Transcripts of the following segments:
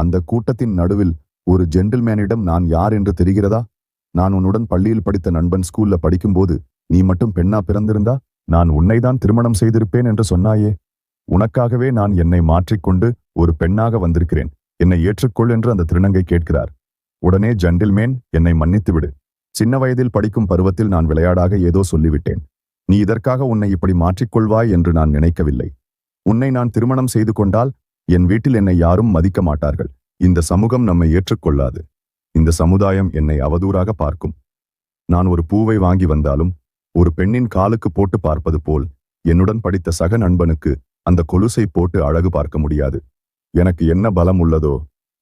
அந்த கூட்டத்தின் நடுவில் ஒரு ஜென்டில்மேனிடம் நான் யார் என்று தெரிகிறதா? நான் உன்னுடன் பள்ளியில் படித்த நண்பன் ஸ்கூல்ல படிக்கும்போது நீ மட்டும் பெண்ணா பிறந்திருந்தா? நான் உன்னைதான் திருமணம் செய்திருப்பேன் என்று சொன்னாயே. உனக்காகவே நான் என்னை மாற்றிக்கொண்டு ஒரு பெண்ணாக வந்திருக்கிறேன். என்னை ஏற்றுக்கொள் என்று அந்த திருநங்கை கேட்கிறார். உடனே ஜென்டில்மேன் என்னை மன்னித்துவிடு. சின்ன வயதில் படிக்கும் பருவத்தில் நான் விளையாடாக ஏதோ சொல்லிவிட்டேன். நீ இதற்காக உன்னை இப்படி மாற்றிக்கொள்வாய் என்று நான் நினைக்கவில்லை. உன்னை நான் திருமணம் செய்து கொண்டால் என் வீட்டில் என்னை யாரும் மதிக்க மாட்டார்கள். இந்த சமூகம் நம்மை ஏற்றுக்கொள்ளாது. இந்த சமுதாயம் என்னை அவதூறாக பார்க்கும். நான் ஒரு பூவை வாங்கி வந்தாலும் ஒரு பெண்ணின் காலுக்கு போட்டு பார்ப்பது போல் என்னுடன் படித்த சக நண்பனுக்கு அந்த கொலுசை போட்டு அழகு பார்க்க முடியாது. எனக்கு என்ன பலம் உள்ளதோ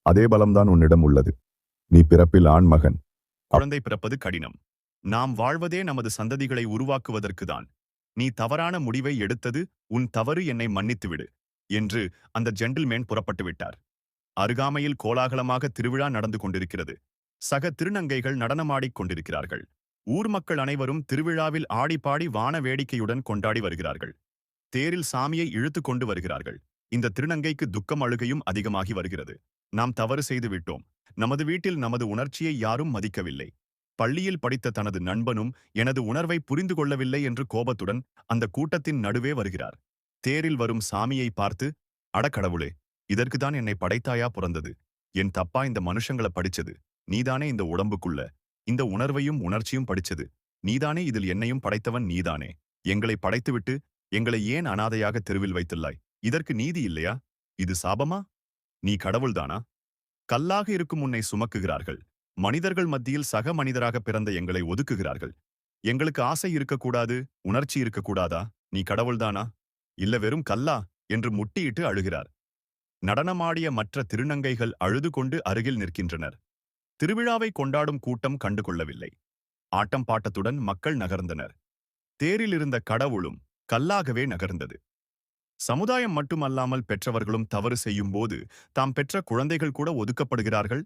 அதே பலம்தான் உன்னிடம் உள்ளது. நீ பிறப்பில் ஆண்மகன் குழந்தை பிறப்பது கடினம். நாம் வாழ்வதே நமது சந்ததிகளை உருவாக்குவதற்குதான். நீ தவறான முடிவை எடுத்தது உன் தவறு என்னை மன்னித்துவிடு. என்று அந்த ஜென்டில்மேன் புறப்பட்டுவிட்டார். அருகாமையில் கோலாகலமாக திருவிழா நடந்து கொண்டிருக்கிறது. சக திருநங்கைகள் நடனமாடிக் கொண்டிருக்கிறார்கள். ஊர் மக்கள் அனைவரும் திருவிழாவில் ஆடிப்பாடி வான வேடிக்கையுடன் கொண்டாடி வருகிறார்கள். தேரில் சாமியை இழுத்து கொண்டு வருகிறார்கள். இந்த திருநங்கைக்கு துக்கம் அழுகையும் அதிகமாகி வருகிறது. நாம் தவறு செய்து விட்டோம். நமது வீட்டில் நமது உணர்ச்சியை யாரும் மதிக்கவில்லை. பள்ளியில் படித்த தனது நண்பனும் எனது உணர்வை புரிந்து கொள்ளவில்லை என்று கோபத்துடன் அந்த கூட்டத்தின் நடுவே வருகிறார். தேரில் வரும் சாமியை பார்த்து அடக்கடவுளே இதற்குதான் என்னை படைத்தாயா பிறந்தது? என் தப்பா இந்த மனுஷங்களை படிச்சது. நீதானே இந்த உடம்புக்குள்ள. இந்த உணர்வையும் உணர்ச்சியும் படிச்சது. நீதானே இதில் என்னையும் படைத்தவன் நீதானே. எங்களை படைத்துவிட்டு எங்களை ஏன் அனாதையாக தெருவில் வைத்துள்ளாய்? இதற்கு நீதி இல்லையா? இது சாபமா? நீ கடவுள்தானா? கல்லாக இருக்கும் உன்னை சுமக்குகிறார்கள். மனிதர்கள் மத்தியில் சக மனிதராக பிறந்த எங்களை ஒதுக்குகிறார்கள். எங்களுக்கு ஆசை இருக்கக்கூடாது உணர்ச்சி இருக்கக்கூடாதா? நீ கடவுள்தானா? இல்ல வெறும் கல்லா என்று முட்டியிட்டு அழுகிறார். நடனமாடிய மற்ற திருநங்கைகள் அழுது கொண்டு அருகில் நிற்கின்றனர். திருவிழாவை கொண்டாடும் கூட்டம் கண்டுகொள்ளவில்லை ஆட்டம் பாட்டத்துடன் மக்கள் நகர்ந்தனர். தேரிலிருந்த கடவுளும் கல்லாகவே நகர்ந்தது. சமுதாயம் மட்டுமல்லாமல் பெற்றவர்களும் தவறு செய்யும்போது தாம் பெற்ற குழந்தைகள் கூட ஒதுக்கப்படுகிறார்கள்?